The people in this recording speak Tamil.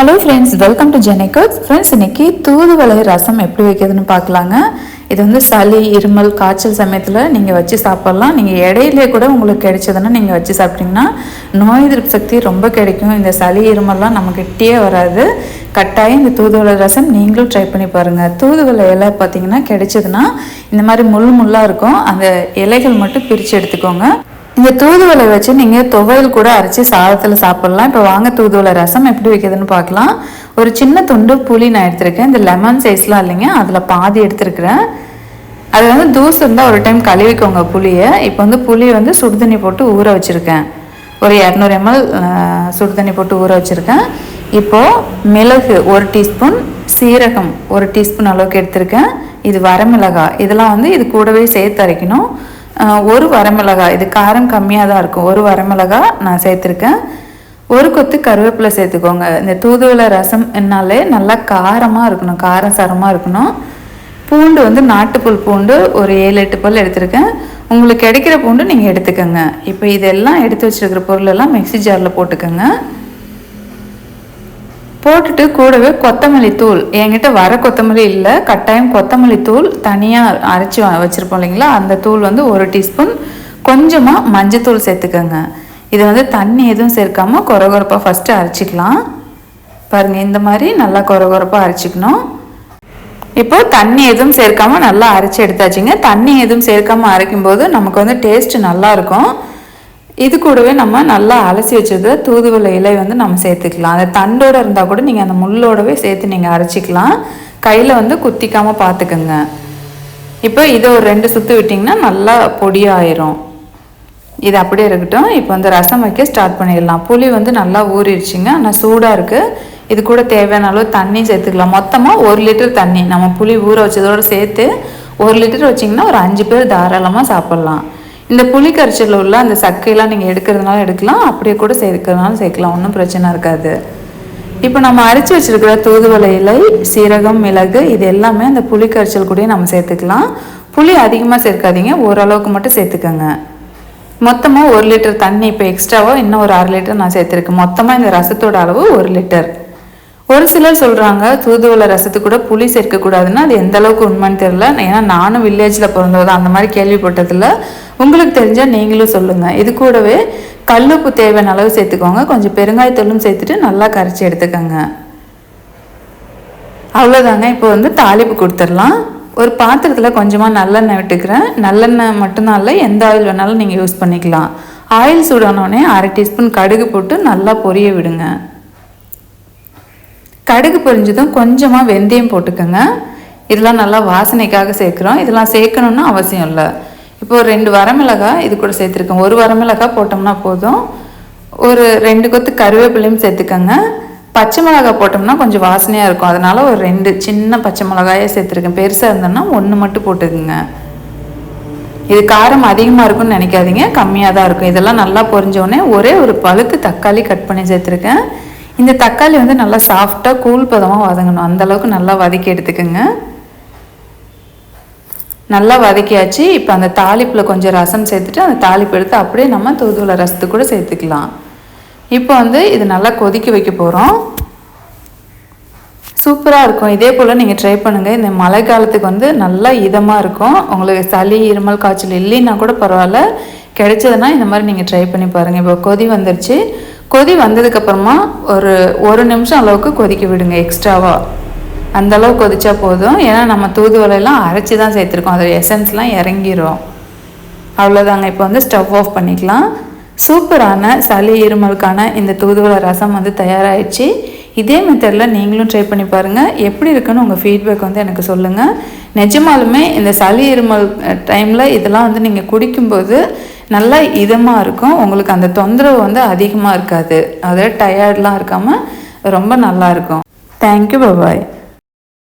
ஹலோ ஃப்ரெண்ட்ஸ் வெல்கம் டு ஜெனிகோஸ் ஃப்ரெண்ட்ஸ் இன்னைக்கு தூதுவளை ரசம் எப்படி வைக்கிறதுன்னு பார்க்கலாங்க. இது வந்து சளி இருமல் காய்ச்சல் சமயத்தில் நீங்கள் வச்சு சாப்பிட்லாம். நீங்கள் இடையிலே கூட உங்களுக்கு கிடைச்சதுன்னா நீங்கள் வச்சு சாப்பிட்டீங்கன்னா நோய் எதிர்ப்பு சக்தி ரொம்ப கிடைக்கும். இந்த சளி இருமல்லாம் நம்மக்கிட்டே வராது. கட்டாயம் இந்த தூதுவளை ரசம் நீங்களும் ட்ரை பண்ணி பாருங்கள் தூதுவளை இலை பார்த்தீங்கன்னா கிடைச்சதுன்னா இந்த மாதிரி முள் முள்ளாக இருக்கும். அந்த இலைகள் மட்டும் பிரித்து எடுத்துக்கோங்க. இந்த தூதுவளை வச்சு நீங்கள் துவையல் கூட அரைச்சி சாதத்தில் சாப்பிட்லாம். இப்போ வாங்க தூதுவளை ரசம் எப்படி வைக்கிறதுன்னு பார்க்கலாம். ஒரு சின்ன துண்டு புளி நான் எடுத்திருக்கேன். இந்த லெமன் சைஸ்லாம் இல்லைங்க அதில் பாதி எடுத்திருக்கிறேன். அது வந்து தூசு இருந்தால் ஒரு டைம் கழுவிக்கோங்க புளியை. இப்போ வந்து புளி வந்து சுடுதண்ணி போட்டு ஊற வச்சுருக்கேன். ஒரு இரநூறு எம்எல் சுடுதண்ணி போட்டு ஊற வச்சுருக்கேன். இப்போது மிளகு ஒரு டீஸ்பூன் சீரகம் ஒரு டீஸ்பூன் அளவுக்கு எடுத்திருக்கேன். இது வரமிளகாய் இதெல்லாம் வந்து இது கூடவே சேர்த்து அரைக்கணும். ஒரு வரமிளகாய் இது காரம் கம்மியாக தான் இருக்கும். ஒரு வரமிளகாய் நான் சேர்த்துருக்கேன். ஒரு கொத்து கருவேப்பிலை சேர்த்துக்கோங்க. இந்த தூதுவளை ரசம் என்னாலே நல்லா காரமாக இருக்கணும் காரம் சரமாக இருக்கணும். பூண்டு வந்து நாட்டுப்புல் பூண்டு ஒரு ஏழு எட்டு பல் எடுத்திருக்கேன். உங்களுக்கு கிடைக்கிற பூண்டு நீங்கள் எடுத்துக்கோங்க. இப்போ இதெல்லாம் எடுத்து வச்சிருக்கிற பொருளெல்லாம் மிக்ஸி ஜாரில் போட்டுக்கோங்க. போட்டுட்டு கூடவே கொத்தமல்லி தூள். என்கிட்ட வர கொத்தமல்லி இல்லை. கட்டாயம் கொத்தமல்லி தூள் தனியாக அரைச்சி வ- இல்லைங்களா? அந்த தூள் வந்து ஒரு டீஸ்பூன். கொஞ்சமாக மஞ்சத்தூள் சேர்த்துக்கோங்க. இது வந்து தண்ணி எதுவும் சேர்க்காம கொரகொரப்பாக ஃபஸ்ட்டு அரைச்சிக்கலாம். பாருங்கள் இந்த மாதிரி நல்லா கொரகொரப்பாக அரைச்சிக்கணும். இப்போ தண்ணி எதுவும் சேர்க்காமல் நல்லா அரைச்சி எடுத்தாச்சுங்க. தண்ணி எதுவும் சேர்க்காமல் அரைக்கும்போது நமக்கு வந்து டேஸ்ட் நல்லா இருக்கும். இது கூடவே நம்ம நல்லா அலசி வச்சது தூதுவளை இலை வந்து நம்ம சேர்த்துக்கலாம். அந்த தண்டோட இருந்தால் கூட நீங்கள் அந்த முள்ளோடவே சேர்த்து நீங்கள் அரைச்சிக்கலாம். கையில் வந்து குத்திக்காமல் பார்த்துக்கோங்க இப்போ இதை ஒரு ரெண்டு சுற்று விட்டிங்கன்னா நல்லா பொடியாயிரும். இது அப்படியே இருக்கட்டும். இப்போ வந்து ரசம் வைக்க ஸ்டார்ட் பண்ணிடலாம். புளி வந்து நல்லா ஊறிடுச்சிங்க. ஆனால் சூடாக இருக்குது இது கூட தேவையான அளவு தண்ணி சேர்த்துக்கலாம். மொத்தமாக ஒரு லிட்டர் தண்ணி நம்ம புளி ஊற வச்சதோடு சேர்த்து ஒரு லிட்டர் வச்சிங்கன்னா ஒரு அஞ்சு பேர் தாராளமாக சாப்பிட்லாம். இந்த புளி கரைச்சலில் உள்ள அந்த சக்கையெல்லாம் நீங்கள் எடுக்கிறதுனால எடுக்கலாம். அப்படியே கூட சேர்க்கறதுனால சேர்க்கலாம். ஒன்றும் பிரச்சனை இருக்காது. இப்போ நம்ம அரைச்சி வச்சிருக்கிற தூதுவளை இலை சீரகம் மிளகு இது எல்லாமே அந்த புளி கரைச்சல் கூடயே நம்ம சேர்த்துக்கலாம். புளி அதிகமாக சேர்க்காதீங்க. ஓரளவுக்கு மட்டும் சேர்த்துக்கோங்க. மொத்தமாக ஒரு லிட்டர் தண்ணி இப்போ எக்ஸ்ட்ராவாக இன்னும் ஒரு அரை லிட்டர் நான் சேர்த்துருக்கேன். மொத்தமாக இந்த ரசத்தோட அளவு ஒரு லிட்டர். ஒரு சிலர் சொல்கிறாங்க தூதுவளை ரசத்துக்கு கூட புளி சேர்க்கக்கூடாதுன்னா அது எந்த அளவுக்கு உண்மைன்னு தெரியல. ஏன்னா நானும் வில்லேஜில் பிறந்தது அந்த மாதிரி கேள்விப்பட்டதில்ல. உங்களுக்கு தெரிஞ்சால் நீங்களும் சொல்லுங்கள் இது கூடவே கல்லுப்பு தேவையான அளவு சேர்த்துக்கோங்க. கொஞ்சம் பெருங்காயத்தூளும் சேர்த்துட்டு நல்லா கரைச்சி எடுத்துக்கோங்க. அவ்வளோதாங்க இப்போ வந்து தாளிப்பு கொடுத்துடலாம். ஒரு பாத்திரத்தில் கொஞ்சமாக நல்லெண்ணெய் விட்டுக்கிறேன். நல்லெண்ணெய் மட்டும்தான் இல்லை எந்த ஆயில் வேணாலும் நீங்கள் யூஸ் பண்ணிக்கலாம். ஆயில் சூடானோடனே அரை டீஸ்பூன் கடுகு போட்டு நல்லா பொரிய விடுங்க. கடுகு பொரிஞ்சதும் கொஞ்சமாக வெந்தயம் போட்டுக்கோங்க. இதெல்லாம் நல்லா வாசனைக்காக சேர்க்குறோம். இதெல்லாம் சேர்க்கணுன்னு அவசியம் இல்லை. இப்போ ஒரு ரெண்டு வரமிளகாய் இது கூட சேர்த்துருக்கேன் ஒரு வரமிளகாய் போட்டோம்னா போதும். ஒரு ரெண்டு கொத்து கருவேப்பிலையும் சேர்த்துக்கோங்க. பச்சை மிளகாய் போட்டோம்னா கொஞ்சம் வாசனையாக இருக்கும். அதனால் ஒரு ரெண்டு சின்ன பச்சை மிளகாயே சேர்த்துருக்கேன். பெருசாக இருந்தோன்னா ஒன்று மட்டும் போட்டுக்குங்க. இது காரம் அதிகமாக இருக்கும்னு நினைக்காதீங்க. கம்மியாக தான் இருக்கும். இதெல்லாம் நல்லா பொரிஞ்சோடனே ஒரே ஒரு பழுத்து தக்காளி கட் பண்ணி சேர்த்துருக்கேன். இந்த தக்காளி வந்து நல்லா சாஃப்டாக கூழ் பதமாக வதங்கணும். அந்தளவுக்கு நல்லா வதக்கி எடுத்துக்கோங்க. நல்லா வதக்கியாச்சு. இப்போ அந்த தாளிப்பில் கொஞ்சம் ரசம் சேர்த்துட்டு அந்த தாளிப்பு எடுத்து அப்படியே நம்ம தூதுவளை ரசத்துக்கு கூட சேர்த்துக்கலாம். இப்போ வந்து இது நல்லா கொதிக்க வைக்க போகிறோம் சூப்பராக இருக்கும். இதே போல் நீங்கள் ட்ரை பண்ணுங்கள் இந்த மழை காலத்துக்கு வந்து நல்லா இதமாக இருக்கும். உங்களுக்கு சளி இருமல் காய்ச்சல் இல்லைன்னா கூட பரவாயில்ல. கிடைச்சதுன்னா இந்த மாதிரி நீங்கள் ட்ரை பண்ணி பாருங்கள் இப்போ கொதி வந்துருச்சு. கொதி வந்ததுக்கப்புறமா ஒரு ஒரு நிமிஷம் அளவுக்கு கொதிக்க விடுங்க எக்ஸ்ட்ராவாக அந்த அளவு கொதிச்சா போதும். ஏன்னா நம்ம தூதுவளையெல்லாம் அரைச்சி தான் சேர்த்துருக்கோம். அதோட எசன்ஸ்லாம் இறங்கிரும். அவ்வளோதாங்க இப்போ வந்து ஸ்டவ் ஆஃப் பண்ணிக்கலாம். சூப்பரான சளி இருமலுக்கான இந்த தூதுவளை ரசம் வந்து தயாராகிடுச்சு இதே மெத்தடில் நீங்களும் ட்ரை பண்ணி பாருங்கள் எப்படி இருக்குன்னு உங்கள் ஃபீட்பேக் வந்து எனக்கு சொல்லுங்கள் நிஜமாலுமே இந்த சளி இருமல் டைமில் இதெல்லாம் வந்து நீங்கள் குடிக்கும்போது நல்லா இதமாக இருக்கும். உங்களுக்கு அந்த தொந்தரவு வந்து அதிகமாக இருக்காது. அதாவது டயர்ட்லாம் இருக்காமல் ரொம்ப நல்லா இருக்கும். Thank you bye bye